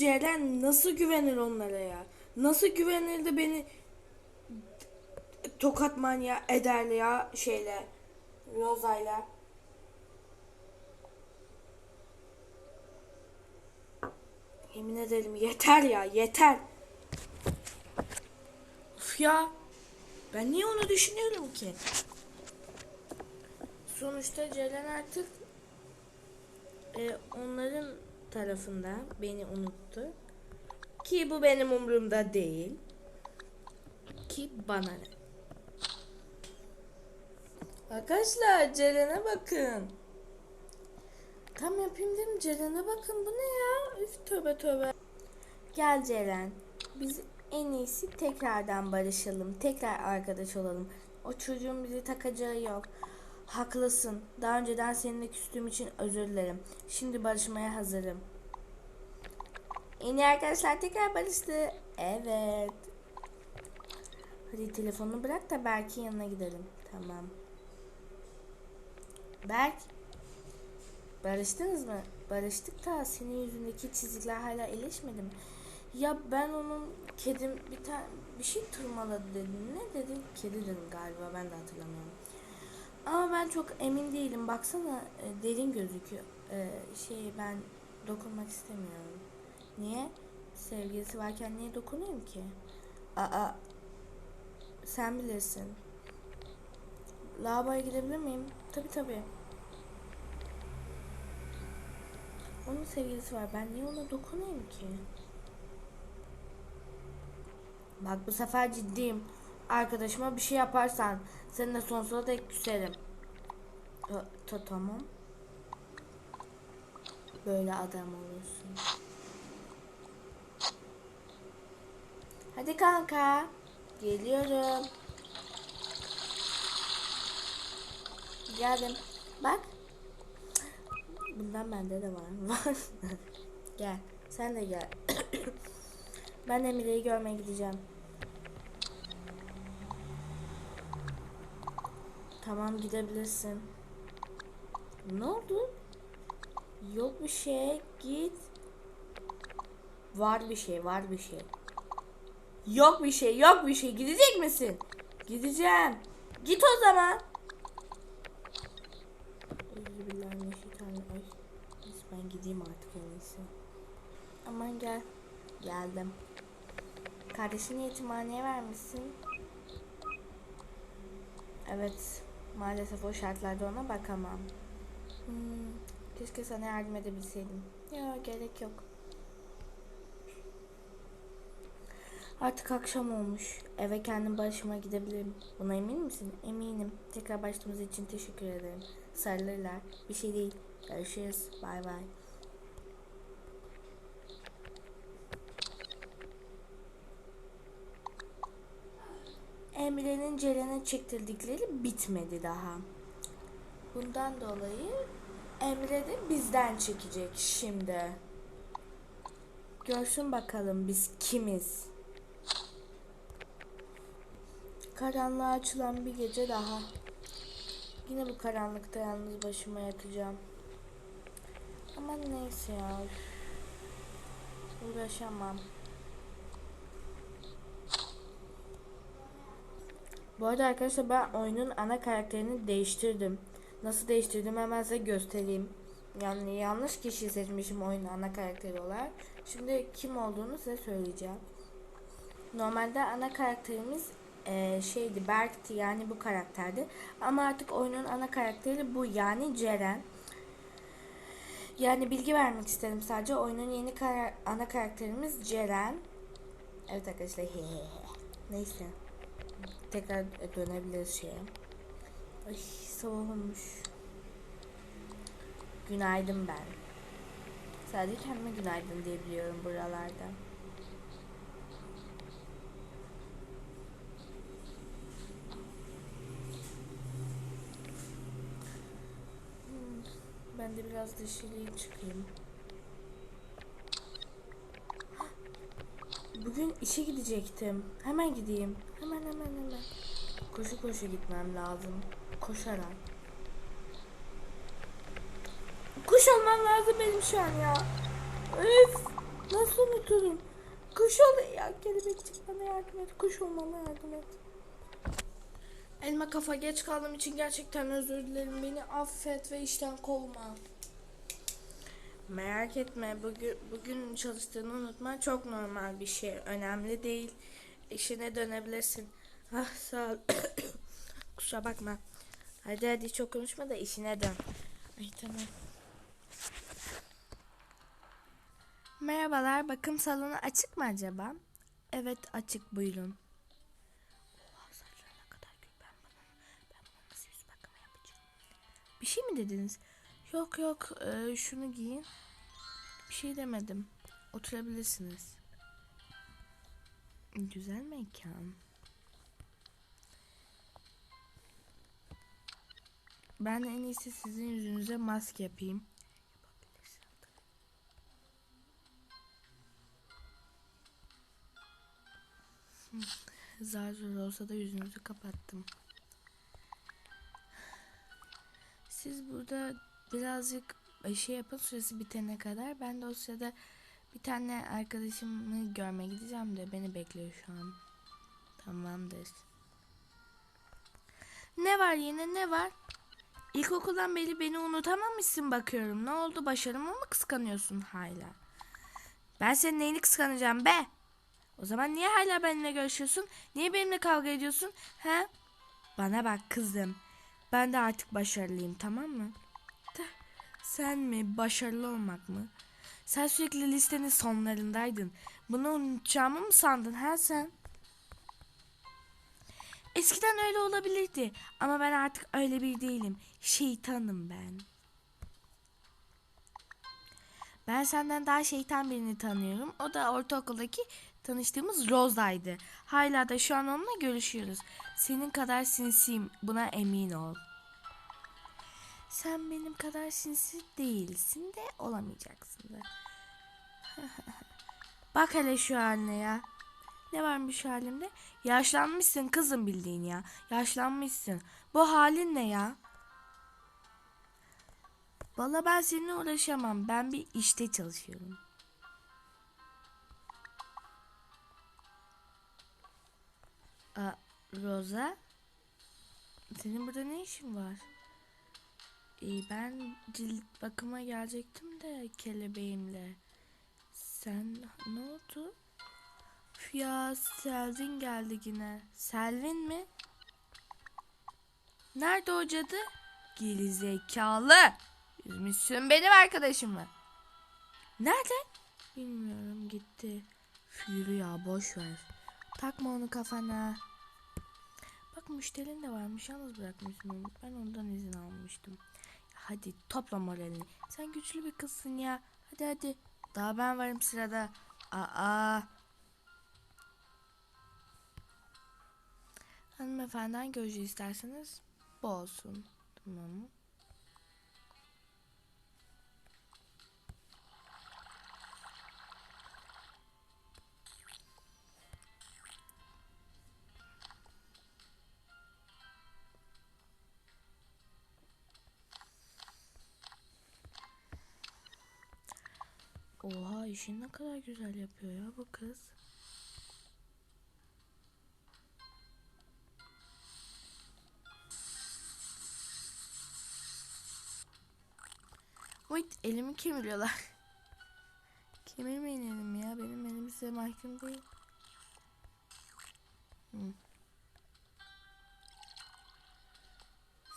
Ceren nasıl güvenir onlara ya? Nasıl güvenir de beni tokat manyağı eder ya şeyle Roza'yla. Yemin ederim yeter ya yeter. Of ya. Ben niye onu düşünüyorum ki? Sonuçta Ceren artık e, onların tarafında beni unuttu. Ki bu benim umurumda değil. Ki bana ne? Arkadaşlar Ceren'e bakın. Tam yapayım dedim Ceren'e bakın bu ne ya? Üf tövbe tövbe. Gel Ceren. Biz en iyisi tekrardan barışalım. Tekrar arkadaş olalım. O çocuğun bizi takacağı yok. Haklısın. Daha önceden seninle küstüğüm için özür dilerim. Şimdi barışmaya hazırım. En iyi arkadaşlar tekrar barıştı. Evet. Hadi telefonunu bırak da Berk'in yanına gidelim. Tamam. Berk. Barıştınız mı? Barıştık da senin yüzündeki çizikler hala iyileşmedi mi? Ya ben onun kedim bir tane bir şey tırmaladı dedim. Ne dedi? Kedi dedim galiba ben de hatırlamıyorum. Ama ben çok emin değilim. Baksana e, derin gözüküyor. E, şey ben dokunmak istemiyorum. Niye? Sevgilisi varken niye dokunayım ki? Aa sen bilirsin. Lavaboya gidebilir miyim? Tabi tabi. Onun sevgilisi var. Ben niye ona dokunayım ki? Bak bu sefer ciddiyim. Arkadaşıma bir şey yaparsan seninle sonsuza dek küserim. Ta, ta- tamam. Böyle adam olursun. Hadi kanka. Geliyorum. Geldim. Bak. Bundan bende de var. Var. gel. Sen de gel. ben Emire'yi görmeye gideceğim. Tamam gidebilirsin. Ne oldu? Yok bir şey. Git. Var bir şey, var bir şey. Yok bir şey, yok bir şey. Gidecek misin? Gideceğim. Git o zaman. Neyse ben gideyim artık en iyisi. Aman gel. Geldim. Kardeşini yetimhaneye vermişsin. Evet. Maalesef o şartlarda ona bakamam. Hmm, keşke sana yardım edebilseydim. Ya gerek yok. Artık akşam olmuş. Eve kendim başıma gidebilirim. Buna emin misin? Eminim. Tekrar başladığımız için teşekkür ederim. Sarılırlar. Bir şey değil. Görüşürüz. Bay bay. Emre'nin Ceren'e çektirdikleri bitmedi daha. Bundan dolayı Emre de bizden çekecek şimdi. Görsün bakalım biz kimiz. Karanlığa açılan bir gece daha. Yine bu karanlıkta yalnız başıma yatacağım. Ama neyse ya. Uğraşamam. Bu arada arkadaşlar ben oyunun ana karakterini değiştirdim. Nasıl değiştirdim hemen size göstereyim. Yani yanlış kişi seçmişim oyunun ana karakteri olarak. Şimdi kim olduğunu size söyleyeceğim. Normalde ana karakterimiz eee, şeydi Berk'ti yani bu karakterdi. Ama artık oyunun ana karakteri bu yani Ceren. Yani bilgi vermek istedim sadece. Oyunun yeni kara- ana karakterimiz Ceren. Evet arkadaşlar. Neyse. Tekrar dönebiliriz şeye. Ay sabah olmuş. Günaydın ben. Sadece kendime günaydın diyebiliyorum buralarda. Ben de biraz dışarıya çıkayım. Bugün işe gidecektim. Hemen gideyim. Hemen hemen hemen. Koşu koşu gitmem lazım. Koşarak. Kuş olmam lazım benim şu an ya. Üf. Nasıl unuturum? Kuş ol ya kelebekçik bana yardım et. Kuş olmama yardım et. Elma kafa geç kaldığım için gerçekten özür dilerim. Beni affet ve işten kovma. Merak etme bugün, bugün çalıştığını unutma çok normal bir şey. Önemli değil. İşine dönebilirsin. Ah sağ ol. Kusura bakma. Hadi hadi çok konuşma da işine dön. Ay tamam. Merhabalar bakım salonu açık mı acaba? Evet açık buyurun. Oha saçlar ne kadar gül ben bunun, ben bunun nasıl yüz bakımı yapacağım? Bir şey mi dediniz? Yok yok e, şunu giyin. Bir şey demedim. Oturabilirsiniz. Güzel mekan. Ben en iyisi sizin yüzünüze maske yapayım. Zar zor olsa da yüzünüzü kapattım. Siz burada birazcık şey yapın süresi bitene kadar. Ben sırada bir tane arkadaşımı görmeye gideceğim de beni bekliyor şu an. Tamamdır. Ne var yine ne var? İlkokuldan beri beni unutamamışsın bakıyorum. Ne oldu başarımı mı kıskanıyorsun hala? Ben senin neyini kıskanacağım be? O zaman niye hala benimle görüşüyorsun? Niye benimle kavga ediyorsun? He? Bana bak kızım. Ben de artık başarılıyım tamam mı? Sen mi? Başarılı olmak mı? Sen sürekli listenin sonlarındaydın. Bunu unutacağımı mı sandın ha sen? Eskiden öyle olabilirdi ama ben artık öyle bir değilim. Şeytanım ben. Ben senden daha şeytan birini tanıyorum. O da ortaokuldaki tanıştığımız Roza'ydı. Hala da şu an onunla görüşüyoruz. Senin kadar sinsiyim. Buna emin ol. Sen benim kadar sinsi değilsin de olamayacaksın da. Bak hele şu haline ya. Ne varmış halimde? Yaşlanmışsın kızım bildiğin ya. Yaşlanmışsın. Bu halin ne ya? Valla ben seninle uğraşamam. Ben bir işte çalışıyorum. Aa, Rosa? Senin burada ne işin var? İyi ben cilt bakıma gelecektim de kelebeğimle. Sen ne oldu? Ya Selvin geldi yine. Selvin mi? Nerede o cadı? Geri zekalı. Üzmüşsün benim arkadaşımı. Nerede? Bilmiyorum gitti. Yürü ya boş ver. Takma onu kafana. Bak müşterin de varmış yalnız bırakmışsın. Ben ondan izin almıştım. Hadi topla moralini. Sen güçlü bir kızsın ya. Hadi hadi. Daha ben varım sırada. Aa. Hanımefendiden gözcü isterseniz bu olsun. Tamam mı? Oha işini ne kadar güzel yapıyor ya bu kız. Wait elimi kemiriyorlar. Kemirmeyin elimi ya. Benim elim size mahkum değil.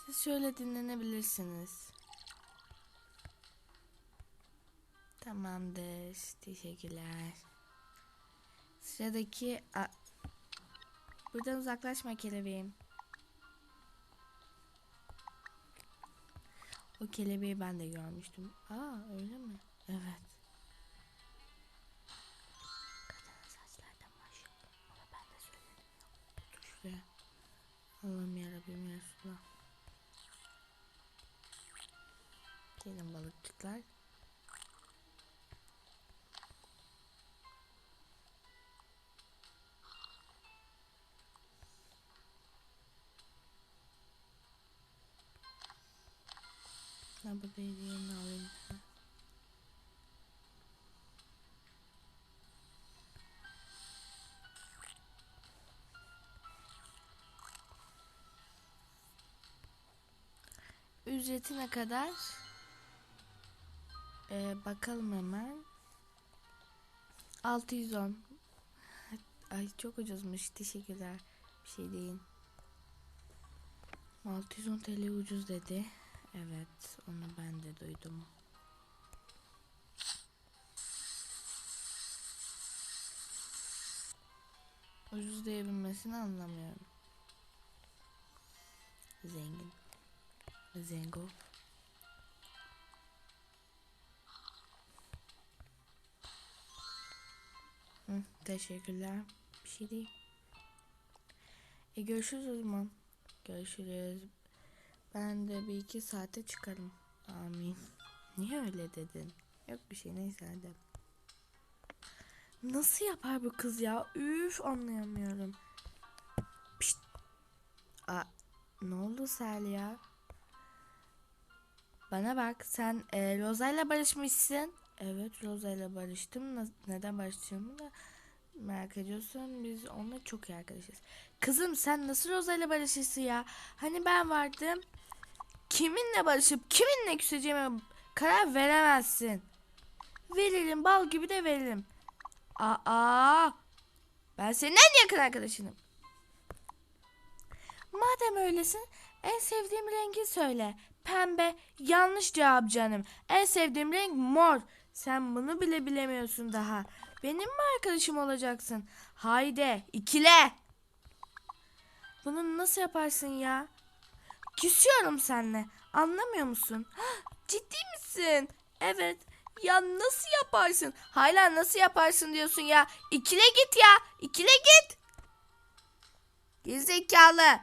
Siz şöyle dinlenebilirsiniz. Tamamdır. Teşekkürler. Sıradaki... A Buradan uzaklaşma kelebeğim. O kelebeği ben de görmüştüm. Aa öyle mi? Evet. Kadının saçlardan maşallah. Ama ben de söyledim ya. Dur şuraya. Allah'ım yarabbim ya Resulallah. Gelin balıkçıklar. Ben burada hediyerini alayım. Ücreti ne kadar? Ee, bakalım hemen. 610. Ay çok ucuzmuş. Teşekkürler. Bir şey değil. 610 TL ucuz dedi. Evet, onu ben de duydum. Ucuz diyebilmesini anlamıyorum. Zengin. Zengo. Hı, teşekkürler. Bir şey değil. E görüşürüz o zaman. Görüşürüz. Ben de bir iki saate çıkarım. Amin. Niye öyle dedin? Yok bir şey neyse hadi. Nasıl yapar bu kız ya? Üf anlayamıyorum. Pişt. Aa, ne oldu Sel ya? Bana bak sen e, Roza ile barışmışsın. Evet Roza ile barıştım. Na- neden barıştığımı da merak ediyorsun. Biz onunla çok iyi arkadaşız. Kızım sen nasıl Roza ile barışırsın ya? Hani ben vardım. Kiminle barışıp kiminle küseceğime karar veremezsin. Veririm bal gibi de veririm. Aa, ben senin en yakın arkadaşınım. Madem öylesin en sevdiğim rengi söyle. Pembe yanlış cevap canım. En sevdiğim renk mor. Sen bunu bile bilemiyorsun daha. Benim mi arkadaşım olacaksın? Haydi ikile. Bunu nasıl yaparsın ya? Küsüyorum seninle. Anlamıyor musun? Ciddi misin? Evet. Ya nasıl yaparsın? Hala nasıl yaparsın diyorsun ya? İkile git ya. İkile git. Gerizekalı.